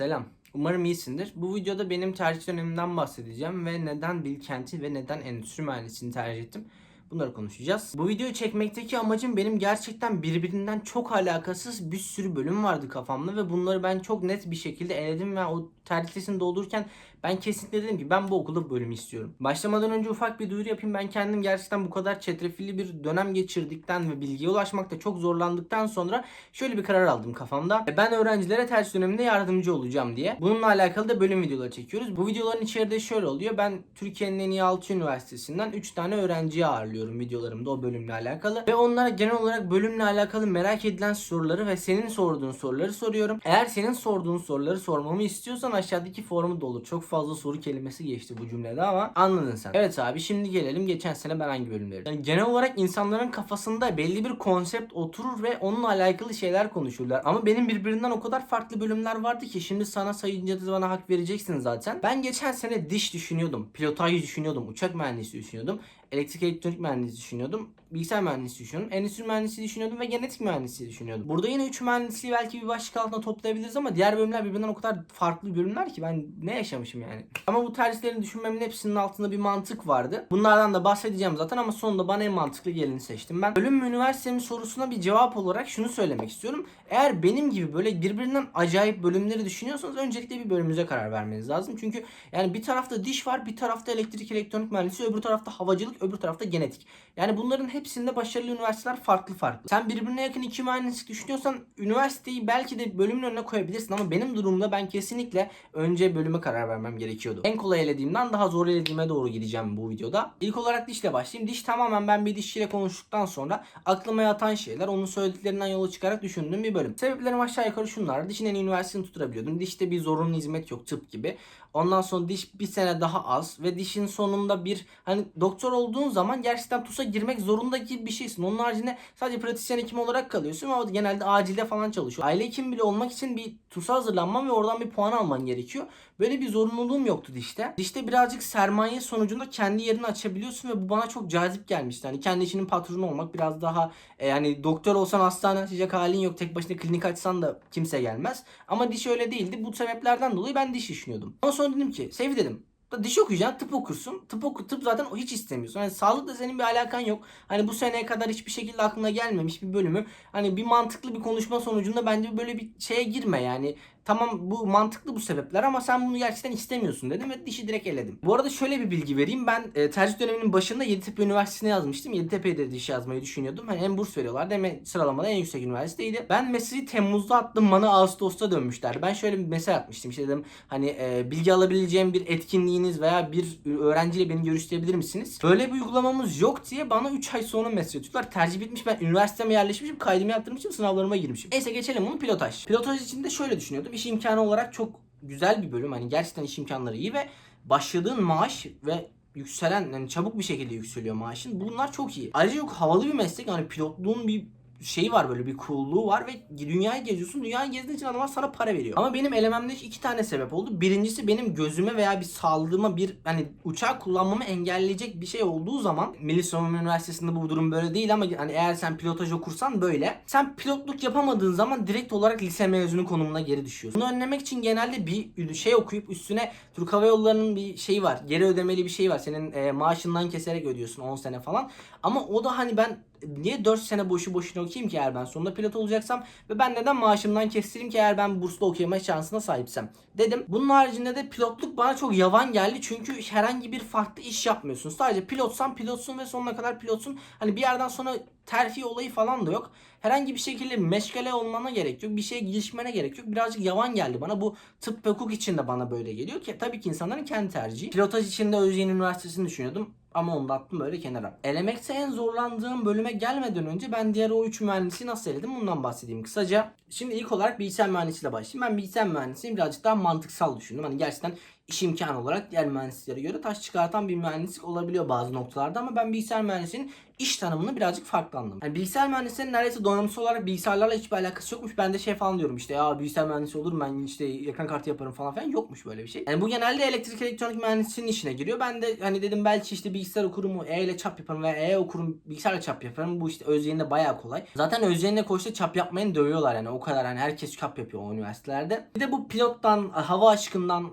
Selam. Umarım iyisindir. Bu videoda benim tercih dönemimden bahsedeceğim ve neden Bilkent'i ve neden endüstri mühendisliğini tercih ettim. Bunları konuşacağız. Bu videoyu çekmekteki amacım benim gerçekten birbirinden çok alakasız bir sürü bölüm vardı kafamda ve bunları ben çok net bir şekilde eledim ve o tercih listesini doldururken ben kesinlikle dedim ki ben bu okulda bölümü istiyorum. Başlamadan önce ufak bir duyuru yapayım. Ben kendim gerçekten bu kadar çetrefilli bir dönem geçirdikten ve bilgiye ulaşmakta çok zorlandıktan sonra şöyle bir karar aldım kafamda. E, Ben öğrencilere tercih döneminde yardımcı olacağım diye. Bununla alakalı da bölüm videoları çekiyoruz. Bu videoların içeride şöyle oluyor. Ben Türkiye'nin en iyi 6 üniversitesinden 3 tane öğrenciyi ağırlıyorum videolarımda o bölümle alakalı. Ve onlara genel olarak bölümle alakalı merak edilen soruları ve senin sorduğun soruları soruyorum. Eğer senin sorduğun soruları sormamı istiyorsan aşağıdaki forumu doldur. Çok fazla soru kelimesi geçti bu cümlede ama anladın sen. Evet abi şimdi gelelim geçen sene ben hangi bölümleri. Yani genel olarak insanların kafasında belli bir konsept oturur ve onunla alakalı şeyler konuşurlar. Ama benim birbirinden o kadar farklı bölümler vardı ki şimdi sana sayınca da bana hak vereceksin zaten. Ben geçen sene diş düşünüyordum. Pilotaj düşünüyordum. Uçak mühendisliği düşünüyordum. Elektrik elektronik mühendisliği düşünüyordum. Bilgisayar mühendisliği düşünüyordum. Endüstri mühendisliği düşünüyordum ve genetik mühendisliği düşünüyordum. Burada yine 3 mühendisliği belki bir başlık altında toplayabiliriz ama diğer bölümler birbirinden o kadar farklı bölümler ki ben ne yaşamışım yani. Ama bu tercihlerini düşünmemin hepsinin altında bir mantık vardı. Bunlardan da bahsedeceğim zaten ama sonunda bana en mantıklı geleni seçtim ben. Bölüm mü üniversite sorusuna bir cevap olarak şunu söylemek istiyorum. Eğer benim gibi böyle birbirinden acayip bölümleri düşünüyorsanız öncelikle bir bölümümüze karar vermeniz lazım. Çünkü yani bir tarafta diş var, bir tarafta elektrik elektronik mühendisliği, öbür tarafta havacılık, öbür tarafta genetik. Yani bunların hepsinde başarılı üniversiteler farklı farklı. Sen birbirine yakın iki mühendislik düşünüyorsan üniversiteyi belki de bölümün önüne koyabilirsin ama benim durumda ben kesinlikle önce bölüme karar vermem gerekiyordu. En kolay elediğimden daha zor elediğime doğru gideceğim bu videoda. İlk olarak dişle başlayayım. Diş tamamen ben bir dişçiyle konuştuktan sonra aklıma yatan şeyler onun söylediklerinden yola çıkarak düşündüğüm bir bölüm. Sebeplerim aşağı yukarı şunlar. Dişin en iyi üniversitesini tutturabiliyordum. Dişte bir zorunlu hizmet yok tıp gibi. Ondan sonra diş bir sene daha az ve dişin sonunda bir hani doktor olduğun zaman gerçekten TUS'a girmek zorunda gibi bir şeysin. Onun haricinde sadece pratisyen hekim olarak kalıyorsun ama genelde acilde falan çalışıyor. Aile hekim bile olmak için bir TUS'a hazırlanman ve oradan bir puan alman gerekiyor. Böyle bir zorunluluğum yoktu dişte. Dişte birazcık sermaye sonucunda kendi yerini açabiliyorsun ve bu bana çok cazip gelmişti. Hani kendi işinin patronu olmak biraz daha e, yani doktor olsan hastane açacak halin yok. Tek başına klinik açsan da kimse gelmez. Ama diş öyle değildi. Bu sebeplerden dolayı ben diş düşünüyordum. Ama sonra dedim ki Seyfi dedim diş okuyacaksın, tıp okursun. Tıp oku, tıp zaten o hiç istemiyorsun. Hani sağlıkla senin bir alakan yok. Hani bu seneye kadar hiçbir şekilde aklına gelmemiş bir bölümü. Hani bir mantıklı bir konuşma sonucunda bence böyle bir şeye girme yani. Tamam bu mantıklı bu sebepler ama sen bunu gerçekten istemiyorsun dedim ve dişi direkt eledim. Bu arada şöyle bir bilgi vereyim. Ben e, tercih döneminin başında Yeditepe Üniversitesi'ne yazmıştım. Yeditepe'de de diş yazmayı düşünüyordum. Hani hem burs veriyorlardı hem sıralamada en yüksek üniversiteydi. Ben mesajı Temmuz'da attım. Bana Ağustos'ta dönmüşler. Ben şöyle bir mesaj atmıştım. İşte dedim hani e, bilgi alabileceğim bir etkinliğiniz veya bir öğrenciyle beni görüştürebilir misiniz? Böyle bir uygulamamız yok diye bana 3 ay sonra mesaj atıyorlar. Tercih bitmiş. Ben üniversiteme yerleşmişim. Kaydımı yaptırmışım. Sınavlarıma girmişim. Neyse geçelim bunu pilotaj. Pilotaj için de şöyle düşünüyordum. İş imkanı olarak çok güzel bir bölüm. Hani gerçekten iş imkanları iyi ve başladığın maaş ve yükselen yani çabuk bir şekilde yükseliyor maaşın. Bunlar çok iyi. Ayrıca çok havalı bir meslek. Hani pilotluğun bir şey var böyle bir coolluğu var ve dünyayı geziyorsun. Dünyayı gezdiğin için adamlar sana para veriyor. Ama benim elememde iki tane sebep oldu. Birincisi benim gözüme veya bir sağlığıma bir hani uçağı kullanmamı engelleyecek bir şey olduğu zaman Milli Savunma Üniversitesi'nde bu durum böyle değil ama hani eğer sen pilotaj okursan böyle. Sen pilotluk yapamadığın zaman direkt olarak lise mezunu konumuna geri düşüyorsun. Bunu önlemek için genelde bir şey okuyup üstüne Türk Hava Yolları'nın bir şeyi var. Geri ödemeli bir şey var. Senin e, maaşından keserek ödüyorsun 10 sene falan. Ama o da hani ben niye 4 sene boşu boşuna okuyayım ki eğer ben sonunda pilot olacaksam ve ben neden maaşımdan kestireyim ki eğer ben burslu okuyama şansına sahipsem dedim. Bunun haricinde de pilotluk bana çok yavan geldi çünkü herhangi bir farklı iş yapmıyorsun. Sadece pilotsan pilotsun ve sonuna kadar pilotsun. Hani bir yerden sonra terfi olayı falan da yok. Herhangi bir şekilde meşgale olmana gerek yok. Bir şeye girişmene gerek yok. Birazcık yavan geldi bana. Bu tıp ve hukuk için de bana böyle geliyor ki tabii ki insanların kendi tercihi. Pilotaj için de Özyeğin Üniversitesi'ni düşünüyordum. Ama onu da attım böyle kenara. Elemekte en zorlandığım bölüme gelmeden önce ben diğer o 3 mühendisi nasıl eledim bundan bahsedeyim kısaca. Şimdi ilk olarak bilgisayar mühendisiyle başlayayım. Ben bilgisayar mühendisiyim birazcık daha mantıksal düşündüm. Hani gerçekten iş imkanı olarak diğer mühendisliklere göre taş çıkartan bir mühendislik olabiliyor bazı noktalarda ama ben bilgisayar mühendisliğinin iş tanımını birazcık farklı anladım. Yani bilgisayar mühendisliğinin neredeyse donanımsal olarak bilgisayarlarla hiçbir alakası yokmuş. Ben de şey falan diyorum işte ya bilgisayar mühendisi olur ben işte ekran kartı yaparım falan filan yokmuş böyle bir şey. Yani bu genelde elektrik elektronik mühendisliğinin işine giriyor. Ben de hani dedim belki işte bilgisayar okurum E ile çap yaparım veya E okurum bilgisayarla çap yaparım. Bu işte Özyeğin'de bayağı kolay. Zaten Özyeğin'de koşta çap yapmayın dövüyorlar yani o kadar hani herkes çap yapıyor o üniversitelerde. Bir de bu pilottan, hava aşkından,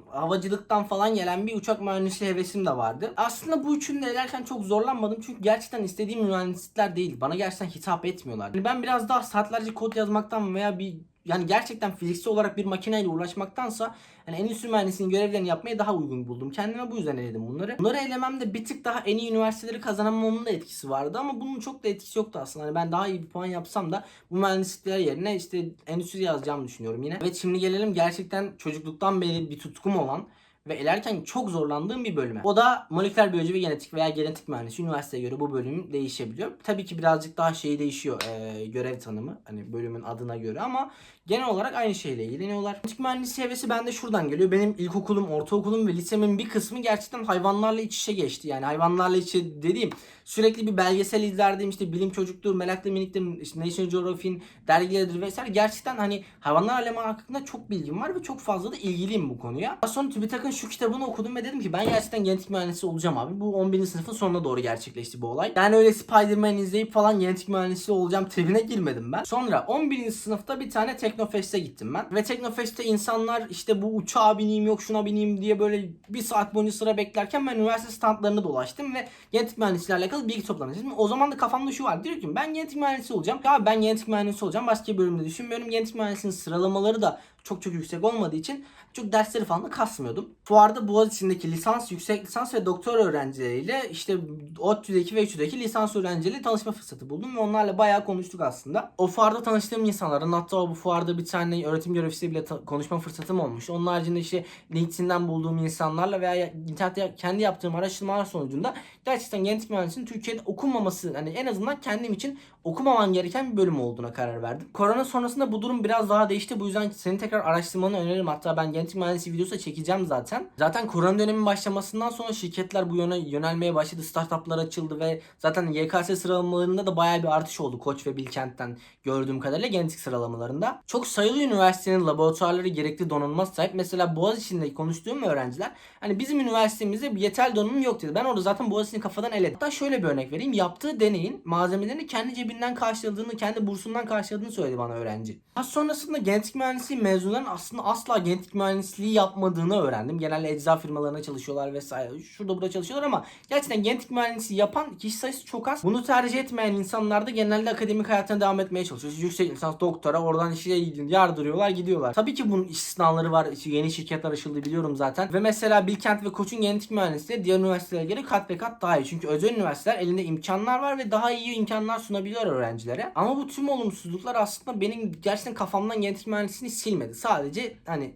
havacılıktan falan gelen bir uçak mühendisliği hevesim de vardı. Aslında bu üçünü de elerken çok zorlanmadım çünkü gerçekten istediğim mühendislikler değil. Bana gerçekten hitap etmiyorlar. Yani ben biraz daha saatlerce kod yazmaktan veya bir yani gerçekten fiziksel olarak bir makineyle uğraşmaktansa yani endüstri mühendisliğinin görevlerini yapmayı daha uygun buldum. Kendime bu yüzden eledim bunları. Bunları elememde bir tık daha en iyi üniversiteleri kazanamamın da etkisi vardı ama bunun çok da etkisi yoktu aslında. Hani ben daha iyi bir puan yapsam da bu mühendislikler yerine işte endüstri yazacağımı düşünüyorum yine. Evet şimdi gelelim gerçekten çocukluktan beri bir tutkum olan ve elerken çok zorlandığım bir bölüme. O da moleküler biyoloji ve genetik veya genetik mühendisi. Üniversiteye göre bu bölüm değişebiliyor. Tabii ki birazcık daha şey değişiyor e, görev tanımı. Hani bölümün adına göre ama genel olarak aynı şeyle ilgileniyorlar. Genetik mühendisi hevesi bende şuradan geliyor. Benim ilkokulum, ortaokulum ve lisemin bir kısmı gerçekten hayvanlarla iç içe geçti. Yani hayvanlarla iç içe dediğim sürekli bir belgesel izlerdim. işte bilim çocuktur, meraklı miniktir, işte National Geographic'in dergileridir vesaire. Gerçekten hani hayvanlar alemi hakkında çok bilgim var ve çok fazla da ilgiliyim bu konuya. Daha sonra TÜBİTAK'ın şu kitabını okudum ve dedim ki ben gerçekten genetik mühendisi olacağım abi. Bu 11. sınıfın sonuna doğru gerçekleşti bu olay. Yani öyle Spider-Man izleyip falan genetik mühendisi olacağım tribine girmedim ben. Sonra 11. sınıfta bir tane Teknofest'e gittim ben. Ve Teknofest'te insanlar işte bu uçağa bineyim yok şuna bineyim diye böyle bir saat boyunca sıra beklerken ben üniversite standlarını dolaştım ve genetik mühendisliğiyle alakalı bilgi topladım. Şimdi o zaman da kafamda şu var. Diyor ki ben genetik mühendisi olacağım. Ya ben genetik mühendisi olacağım. Başka bir bölümde düşünmüyorum. Genetik mühendisliğinin sıralamaları da çok çok yüksek olmadığı için çok dersleri falan da kasmıyordum. Fuarda Boğaziçi'ndeki lisans, yüksek lisans ve doktor öğrencileriyle işte ODTÜ'deki ve ÜTÜ'deki lisans öğrencileriyle tanışma fırsatı buldum ve onlarla bayağı konuştuk aslında. O fuarda tanıştığım insanların hatta bu fuarda bir tane öğretim görevlisiyle bile konuşma fırsatım olmuş. Onun haricinde işte LinkedIn'den bulduğum insanlarla veya internette kendi yaptığım araştırmalar sonucunda gerçekten genetik mühendisliğinin Türkiye'de okunmaması hani en azından kendim için okumaman gereken bir bölüm olduğuna karar verdim. Korona sonrasında bu durum biraz daha değişti. Bu yüzden senin tekrar araştırmanı öneririm. Hatta ben genetik mühendisi videosu da çekeceğim zaten. Zaten korona dönemi başlamasından sonra şirketler bu yöne yönelmeye başladı. Startuplar açıldı ve zaten YKS sıralamalarında da bayağı bir artış oldu. Koç ve Bilkent'ten gördüğüm kadarıyla genetik sıralamalarında. Çok sayılı üniversitenin laboratuvarları gerekli donanıma sahip. Mesela Boğaziçi'nde konuştuğum öğrenciler hani bizim üniversitemizde yeterli donanım yok dedi. Ben orada zaten Boğaziçi'ni kafadan eledim. Hatta şöyle bir örnek vereyim. Yaptığı deneyin malzemelerini kendi cebinden karşıladığını, kendi bursundan karşıladığını söyledi bana öğrenci. Daha sonrasında genetik mühendisliği mezunların aslında asla genetik mühendisliği yapmadığını öğrendim. Genelde ecza firmalarına çalışıyorlar vesaire. Şurada burada çalışıyorlar ama gerçekten genetik mühendisliği yapan kişi sayısı çok az. Bunu tercih etmeyen insanlar da genelde akademik hayatına devam etmeye çalışıyor. Yüksek lisans, doktora oradan işe yardırıyorlar gidiyorlar. Tabii ki bunun istisnaları var. Yeni şirketler açıldı biliyorum zaten. Ve mesela Bilkent ve Koç'un genetik mühendisliği diğer üniversitelere göre kat ve kat daha iyi. Çünkü özel üniversiteler elinde imkanlar var ve daha iyi imkanlar sunabiliyor öğrencilere. Ama bu tüm olumsuzluklar aslında benim gerçekten kafamdan genetik mühendisliğini silmedi. Sadece hani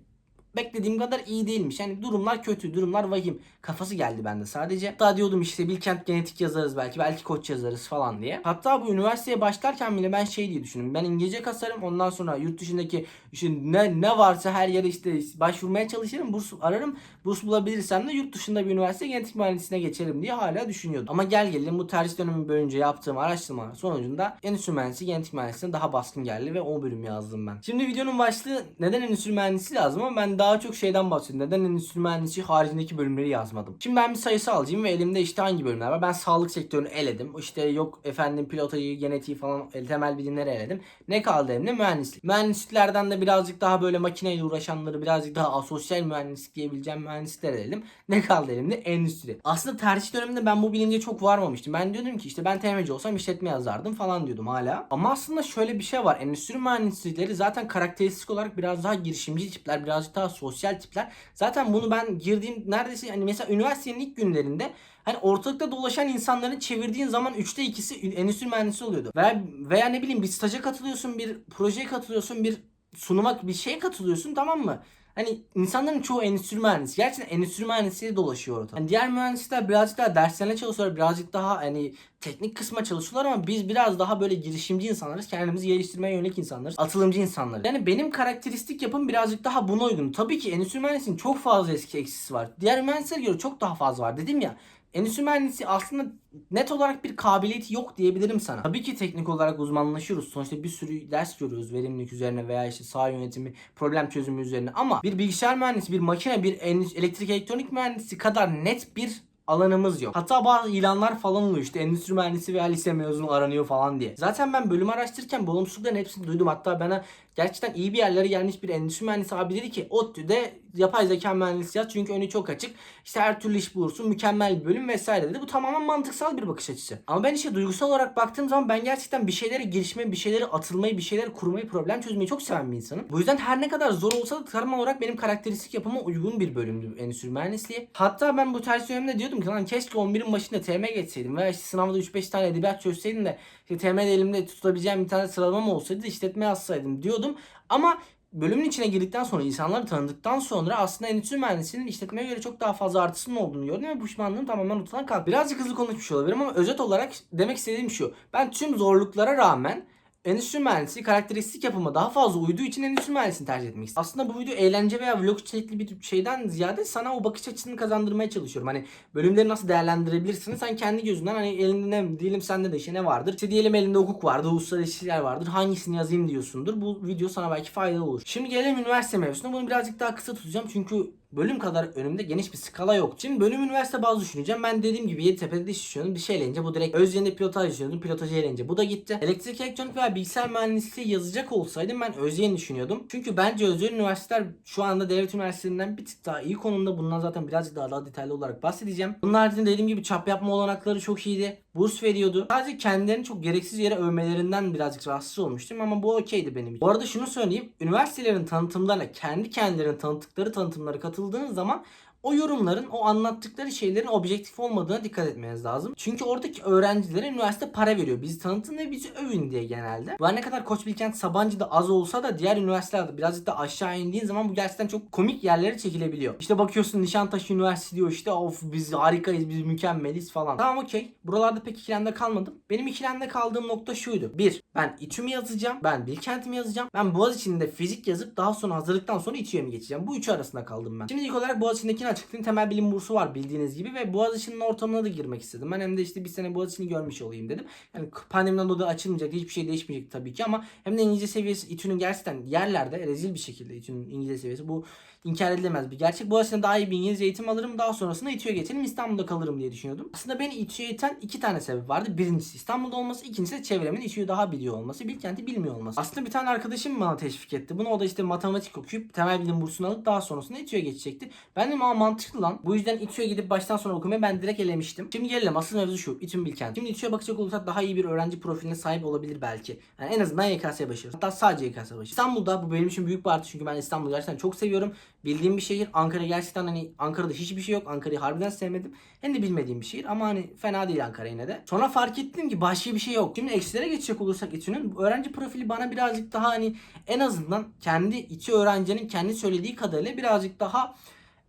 beklediğim kadar iyi değilmiş. Yani durumlar kötü, durumlar vahim. Kafası geldi bende sadece. Hatta diyordum işte Bilkent genetik yazarız belki, belki koç yazarız falan diye. Hatta bu üniversiteye başlarken bile ben şey diye düşündüm. Ben İngilizce kasarım ondan sonra yurt dışındaki işte ne, ne varsa her yere işte başvurmaya çalışırım. Burs ararım. Burs bulabilirsem de yurt dışında bir üniversite genetik mühendisliğine geçerim diye hala düşünüyordum. Ama gel gelelim bu tercih dönemi boyunca yaptığım araştırma sonucunda endüstri mühendisi genetik mühendisliğine daha baskın geldi ve o bölüm yazdım ben. Şimdi videonun başlığı neden endüstri mühendisi lazım ama ben daha çok şeyden bahsediyorum. Neden endüstri mühendisi haricindeki bölümleri yazmadım. Şimdi ben bir sayısı alacağım ve elimde işte hangi bölümler var. Ben sağlık sektörünü eledim. İşte yok efendim pilotayı, genetiği falan temel bilimleri eledim. Ne kaldı elimde? Mühendislik. Mühendisliklerden de birazcık daha böyle makineyle uğraşanları birazcık daha asosyal mühendislik diyebileceğim mühendisler eledim. Ne kaldı elimde? Endüstri. Aslında tercih döneminde ben bu bilince çok varmamıştım. Ben diyordum ki işte ben TMC olsam işletme yazardım falan diyordum hala. Ama aslında şöyle bir şey var. Endüstri mühendislikleri zaten karakteristik olarak biraz daha girişimci tipler, birazcık daha sosyal tipler. Zaten bunu ben girdiğim neredeyse hani mesela üniversitenin ilk günlerinde Hani ortalıkta dolaşan insanların çevirdiğin zaman 3'te 2'si endüstri mühendisi oluyordu. Veya, veya ne bileyim bir staja katılıyorsun, bir projeye katılıyorsun, bir sunuma bir şeye katılıyorsun tamam mı? Hani insanların çoğu endüstri mühendisi. Gerçekten endüstri mühendisliği dolaşıyor orada. Hani diğer mühendisler birazcık daha derslerine çalışıyorlar. Birazcık daha hani teknik kısma çalışıyorlar ama biz biraz daha böyle girişimci insanlarız. Kendimizi geliştirmeye yönelik insanlarız. Atılımcı insanlarız. Yani benim karakteristik yapım birazcık daha buna uygun. Tabii ki endüstri mühendisliğinin çok fazla eski eksisi var. Diğer mühendislere göre çok daha fazla var. Dedim ya Endüstri mühendisi aslında net olarak bir kabiliyeti yok diyebilirim sana. Tabii ki teknik olarak uzmanlaşıyoruz. Sonuçta bir sürü ders görüyoruz verimlilik üzerine veya işte sağ yönetimi, problem çözümü üzerine. Ama bir bilgisayar mühendisi, bir makine, bir elektrik elektronik mühendisi kadar net bir alanımız yok. Hatta bazı ilanlar falan oluyor işte endüstri mühendisi veya lise mezunu aranıyor falan diye. Zaten ben bölüm araştırırken bu olumsuzlukların hepsini duydum. Hatta bana gerçekten iyi bir yerlere gelmiş bir endüstri mühendisi abi dedi ki ODTÜ'de yapay zeka mühendisi yaz çünkü önü çok açık. İşte her türlü iş bulursun mükemmel bir bölüm vesaire dedi. Bu tamamen mantıksal bir bakış açısı. Ama ben işte duygusal olarak baktığım zaman ben gerçekten bir şeylere girişmeyi, bir şeyleri atılmayı, bir şeyleri kurmayı, problem çözmeyi çok seven bir insanım. Bu yüzden her ne kadar zor olsa da tarım olarak benim karakteristik yapıma uygun bir bölümdü endüstri mühendisliği. Hatta ben bu ters dönemde diyordum ki lan keşke 11'in başında TM geçseydim veya işte sınavda 3-5 tane edebiyat çözseydim de işte TM'de elimde tutabileceğim bir tane sıralamam olsaydı işletme yazsaydım diyordum. Ama bölümün içine girdikten sonra insanları tanıdıktan sonra aslında endüstri mühendisliğinin işletmeye göre çok daha fazla artısının olduğunu gördüm ve pişmanlığım tamamen ortadan kalktı. Birazcık hızlı konuşmuş olabilirim ama özet olarak demek istediğim şu. Ben tüm zorluklara rağmen endüstri mühendisi karakteristik yapıma daha fazla uyduğu için endüstri mühendisliğini tercih etmek istedim. Aslında bu video eğlence veya vlog içerikli bir şeyden ziyade sana o bakış açısını kazandırmaya çalışıyorum. Hani bölümleri nasıl değerlendirebilirsin? Sen kendi gözünden hani elinde ne diyelim sende de işte ne vardır? İşte diyelim elinde hukuk vardır, uluslararası ilişkiler vardır. Hangisini yazayım diyorsundur. Bu video sana belki faydalı olur. Şimdi gelelim üniversite mevzusuna. Bunu birazcık daha kısa tutacağım çünkü bölüm kadar önümde geniş bir skala yok. Şimdi bölüm üniversite bazı düşüneceğim. Ben dediğim gibi Yeditepe'de iş düşünüyordum. Bir şey eğlenince bu direkt Özyeğin'de pilotaj düşünüyordum. Pilotajı eğlenince bu da gitti. Elektrik elektronik veya bilgisayar mühendisliği yazacak olsaydım ben Özyeğin düşünüyordum. Çünkü bence Özyeğin üniversiteler şu anda devlet üniversitelerinden bir tık daha iyi konumda. Bundan zaten birazcık daha, daha detaylı olarak bahsedeceğim. Bunun haricinde dediğim gibi çap yapma olanakları çok iyiydi. Burs veriyordu. Sadece kendilerini çok gereksiz yere övmelerinden birazcık rahatsız olmuştum ama bu okeydi benim için. Bu arada şunu söyleyeyim. Üniversitelerin tanıtımlarına kendi kendilerinin tanıttıkları tanıtımlara katıldığınız zaman o yorumların, o anlattıkları şeylerin objektif olmadığına dikkat etmeniz lazım. Çünkü oradaki öğrencilere üniversite para veriyor. Bizi tanıtın ve bizi övün diye genelde. Her ne kadar Koç Bilkent Sabancı'da az olsa da diğer üniversitelerde birazcık da aşağı indiğin zaman bu gerçekten çok komik yerlere çekilebiliyor. İşte bakıyorsun Nişantaşı Üniversitesi diyor işte of biz harikayız, biz mükemmeliz falan. Tamam okey. Buralarda pek ikilemde kalmadım. Benim ikilemde kaldığım nokta şuydu. Bir, ben İTÜ mü yazacağım? Ben Bilkent mi yazacağım? Ben Boğaziçi'nde fizik yazıp daha sonra hazırlıktan sonra İTÜ'ye mi geçeceğim? Bu üçü arasında kaldım ben. Şimdi ilk olarak Boğaziçi'ndekini açıklayayım. Temel bilim bursu var bildiğiniz gibi ve Boğaziçi'nin ortamına da girmek istedim. Ben hem de işte bir sene Boğaziçi'ni görmüş olayım dedim. Yani pandemiden dolayı açılmayacak hiçbir şey değişmeyecek tabii ki ama hem de İngilizce seviyesi İTÜ'nün gerçekten yerlerde rezil bir şekilde İTÜ'nün İngilizce seviyesi bu inkar edilemez bir gerçek. Boğaziçi'nde daha iyi bir İngilizce eğitim alırım. Daha sonrasında İTÜ'ye geçelim İstanbul'da kalırım diye düşünüyordum. Aslında beni İTÜ'ye iten iki tane sebep vardı. Birincisi İstanbul'da olması. ikincisi de çevremin İTÜ'yü daha biliyor olması. Bilkent'i bilmiyor olması. Aslında bir tane arkadaşım bana teşvik etti. Bunu o da işte matematik okuyup temel bilim bursunu alıp daha sonrasında İTÜ'ye geçecekti. Ben dedim ama mantıklı lan. Bu yüzden İTÜ'ye gidip baştan sona okumayı ben direkt elemiştim. Şimdi gelelim asıl mevzu şu. İTÜ Bilkent. Şimdi İTÜ'ye bakacak olursak daha iyi bir öğrenci profiline sahip olabilir belki. Yani en azından YKS başarısı. Hatta sadece YKS başarısı. İstanbul'da bu benim için büyük bir artı çünkü ben İstanbul'u gerçekten çok seviyorum. Bildiğim bir şehir. Ankara gerçekten hani Ankara'da hiçbir şey yok. Ankara'yı harbiden sevmedim. Hem de bilmediğim bir şehir ama hani fena değil Ankara yine de. Sonra fark ettim ki başka bir şey yok. Şimdi eksilere geçecek olursak İTÜ'nün öğrenci profili bana birazcık daha hani en azından kendi İTÜ öğrencinin kendi söylediği kadarıyla birazcık daha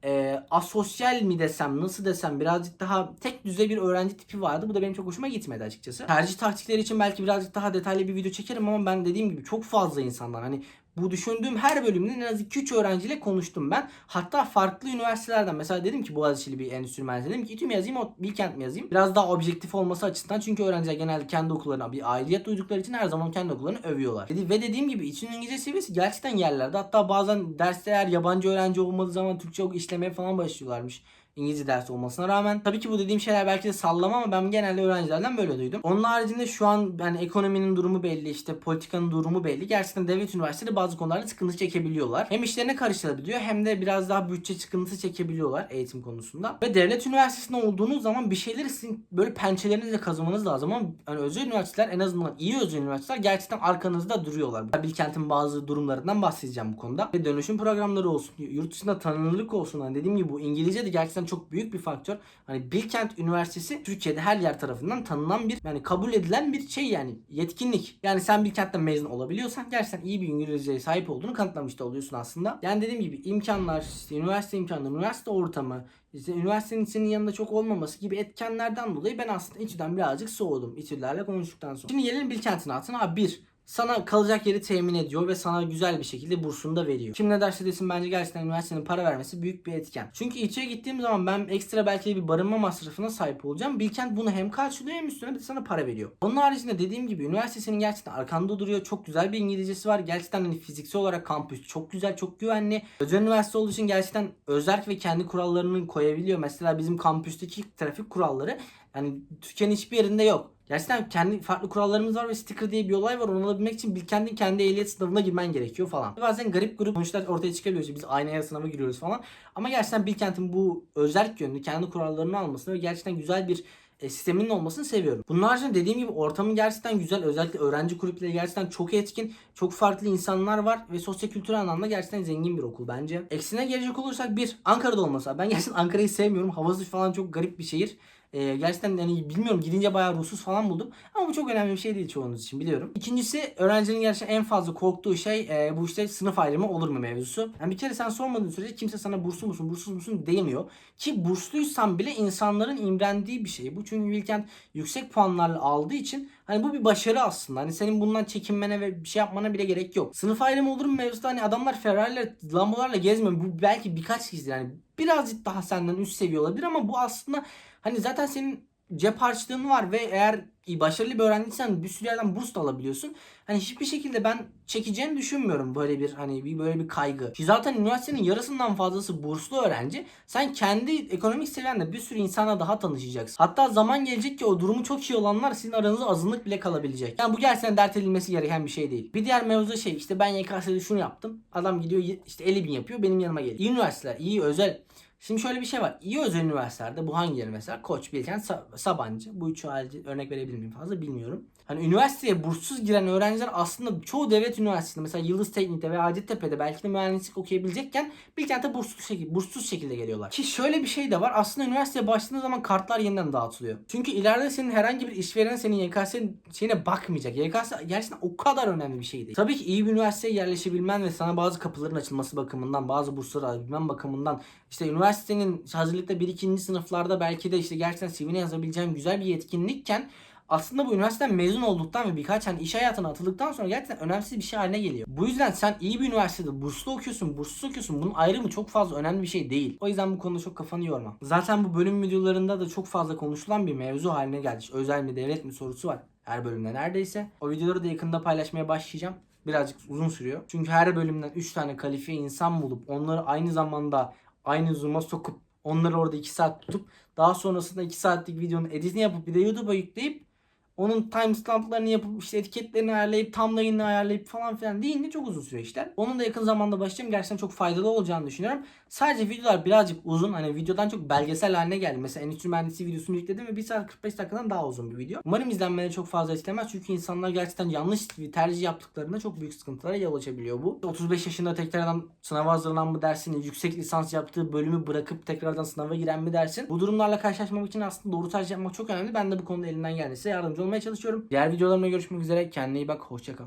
e, asosyal mi desem nasıl desem birazcık daha tek düzey bir öğrenci tipi vardı. Bu da benim çok hoşuma gitmedi açıkçası. Tercih taktikleri için belki birazcık daha detaylı bir video çekerim ama ben dediğim gibi çok fazla insanlar hani bu düşündüğüm her bölümden en az 2-3 öğrenciyle konuştum ben. Hatta farklı üniversitelerden mesela dedim ki Boğaziçi'li bir endüstri mühendisi dedim ki İTÜ mü yazayım o Bilkent mi yazayım? Biraz daha objektif olması açısından çünkü öğrenciler genelde kendi okullarına bir aidiyet duydukları için her zaman kendi okullarını övüyorlar. Dedi, ve dediğim gibi İTÜ'nün İngilizce seviyesi gerçekten yerlerde. Hatta bazen derste eğer yabancı öğrenci olmadığı zaman Türkçe işlemeye falan başlıyorlarmış. İngilizce dersi olmasına rağmen. Tabii ki bu dediğim şeyler belki de sallama ama ben genelde öğrencilerden böyle duydum. Onun haricinde şu an yani ekonominin durumu belli işte politikanın durumu belli. Gerçekten devlet üniversiteleri bazı konularda sıkıntı çekebiliyorlar. Hem işlerine karıştırabiliyor hem de biraz daha bütçe sıkıntısı çekebiliyorlar eğitim konusunda. Ve devlet üniversitesinde olduğunuz zaman bir şeyleri sizin böyle pençelerinizle kazımanız lazım ama hani özel üniversiteler en azından iyi özel üniversiteler gerçekten arkanızda duruyorlar. Bilkent'in bazı durumlarından bahsedeceğim bu konuda. Ve dönüşüm programları olsun, yurt dışında tanınırlık olsun. Hani dediğim gibi bu İngilizce de gerçekten gerçekten çok büyük bir faktör. Hani Bilkent Üniversitesi Türkiye'de her yer tarafından tanınan bir yani kabul edilen bir şey yani yetkinlik. Yani sen Bilkent'ten mezun olabiliyorsan gerçekten iyi bir İngilizceye sahip olduğunu kanıtlamış da oluyorsun aslında. Yani dediğim gibi imkanlar, işte üniversite imkanları, üniversite ortamı, işte üniversitenin senin yanında çok olmaması gibi etkenlerden dolayı ben aslında İTÜ'den birazcık soğudum İTÜ'lerle konuştuktan sonra. Şimdi gelelim Bilkent'in altına. Abi bir, sana kalacak yeri temin ediyor ve sana güzel bir şekilde bursunu da veriyor. Kim ne derse desin bence gerçekten üniversitenin para vermesi büyük bir etken. Çünkü İTÜ'ye gittiğim zaman ben ekstra belki bir barınma masrafına sahip olacağım. Bilkent bunu hem karşılıyor hem üstüne de sana para veriyor. Onun haricinde dediğim gibi üniversite senin gerçekten arkanda duruyor. Çok güzel bir İngilizcesi var. Gerçekten hani fiziksel olarak kampüs çok güzel, çok güvenli. Özel üniversite olduğu için gerçekten özerk ve kendi kurallarını koyabiliyor. Mesela bizim kampüsteki trafik kuralları yani Türkiye'nin hiçbir yerinde yok. Gerçekten kendi farklı kurallarımız var ve sticker diye bir olay var. Onu alabilmek için Bilkent'in kendi ehliyet sınavına girmen gerekiyor falan. Bazen garip grup sonuçlar ortaya çıkabiliyor. İşte biz aynı sınava giriyoruz falan. Ama gerçekten Bilkent'in bu özel yönlü kendi kurallarını almasını ve gerçekten güzel bir e, sisteminin olmasını seviyorum. Bunun haricinde dediğim gibi ortamın gerçekten güzel. Özellikle öğrenci kulüpleri gerçekten çok etkin. Çok farklı insanlar var ve sosyokültürel anlamda gerçekten zengin bir okul bence. Eksine gelecek olursak bir Ankara'da olması. Ben gerçekten Ankara'yı sevmiyorum. Havası falan çok garip bir şehir. Ee, gerçekten yani bilmiyorum gidince bayağı ruhsuz falan buldum. Ama bu çok önemli bir şey değil çoğunuz için biliyorum. İkincisi öğrencinin gerçekten en fazla korktuğu şey e, bu işte sınıf ayrımı olur mu mevzusu. Yani bir kere sen sormadığın sürece kimse sana burslu musun bursuz musun diyemiyor. Ki bursluysan bile insanların imrendiği bir şey bu. Çünkü Bilkent yüksek puanlarla aldığı için hani bu bir başarı aslında. Hani senin bundan çekinmene ve bir şey yapmana bile gerek yok. Sınıf ayrımı olur mu mevzuda hani adamlar Ferrari'ler, Lambo'larla gezmiyor. Bu belki birkaç kişi yani birazcık daha senden üst seviye olabilir ama bu aslında Hani zaten senin cep harçlığın var ve eğer başarılı bir öğrenciysen bir sürü yerden burs da alabiliyorsun. Hani hiçbir şekilde ben çekeceğini düşünmüyorum böyle bir hani bir böyle bir kaygı. Ki zaten üniversitenin yarısından fazlası burslu öğrenci. Sen kendi ekonomik seviyende bir sürü insanla daha tanışacaksın. Hatta zaman gelecek ki o durumu çok iyi olanlar sizin aranızda azınlık bile kalabilecek. Yani bu gerçekten dert edilmesi gereken bir şey değil. Bir diğer mevzu şey işte ben YKS'de şunu yaptım. Adam gidiyor işte 50 bin yapıyor benim yanıma geliyor. İyi üniversiteler, iyi özel Şimdi şöyle bir şey var. İyi özel üniversitelerde bu hangileri mesela? Koç, Bilkent, Sabancı. Bu üçü harici örnek verebilir miyim fazla bilmiyorum. Hani üniversiteye burssuz giren öğrenciler aslında çoğu devlet üniversitesinde mesela Yıldız Teknik'te ve Hacettepe'de belki de mühendislik okuyabilecekken Bilkent'e burssuz, şekilde, burssuz şekilde geliyorlar. Ki şöyle bir şey de var. Aslında üniversiteye başladığın zaman kartlar yeniden dağıtılıyor. Çünkü ileride senin herhangi bir işveren senin YKS şeyine bakmayacak. YKS gerçekten o kadar önemli bir şey değil. Tabii ki iyi bir üniversiteye yerleşebilmen ve sana bazı kapıların açılması bakımından, bazı bursları alabilmen bakımından işte üniversitenin hazırlıkta bir ikinci sınıflarda belki de işte gerçekten CV'ne yazabileceğin güzel bir yetkinlikken aslında bu üniversiteden mezun olduktan ve birkaç hani iş hayatına atıldıktan sonra gerçekten önemsiz bir şey haline geliyor. Bu yüzden sen iyi bir üniversitede burslu okuyorsun, burssuz okuyorsun. Bunun ayrımı çok fazla önemli bir şey değil. O yüzden bu konuda çok kafanı yorma. Zaten bu bölüm videolarında da çok fazla konuşulan bir mevzu haline geldi. İşte özel mi devlet mi sorusu var. Her bölümde neredeyse. O videoları da yakında paylaşmaya başlayacağım. Birazcık uzun sürüyor. Çünkü her bölümden 3 tane kalifiye insan bulup onları aynı zamanda aynı zoom'a sokup onları orada 2 saat tutup daha sonrasında 2 saatlik videonun editini yapıp bir de YouTube'a yükleyip onun timestamplarını yapıp işte etiketlerini ayarlayıp thumbnail'ini ayarlayıp falan filan deyince çok uzun süre işler. Onun da yakın zamanda başlayacağım. Gerçekten çok faydalı olacağını düşünüyorum. Sadece videolar birazcık uzun. Hani videodan çok belgesel haline geldi. Mesela endüstri mühendisi videosunu yükledim ve 1 saat 45 dakikadan daha uzun bir video. Umarım izlenmeleri çok fazla etkilemez. Çünkü insanlar gerçekten yanlış bir tercih yaptıklarında çok büyük sıkıntılara yol açabiliyor bu. 35 yaşında tekrardan sınava hazırlanan mı dersin? Yüksek lisans yaptığı bölümü bırakıp tekrardan sınava giren mi dersin? Bu durumlarla karşılaşmak için aslında doğru tercih yapmak çok önemli. Ben de bu konuda elinden geldiğince yardımcı olmaya çalışıyorum. Diğer videolarımda görüşmek üzere. Kendine iyi bak. Hoşçakal.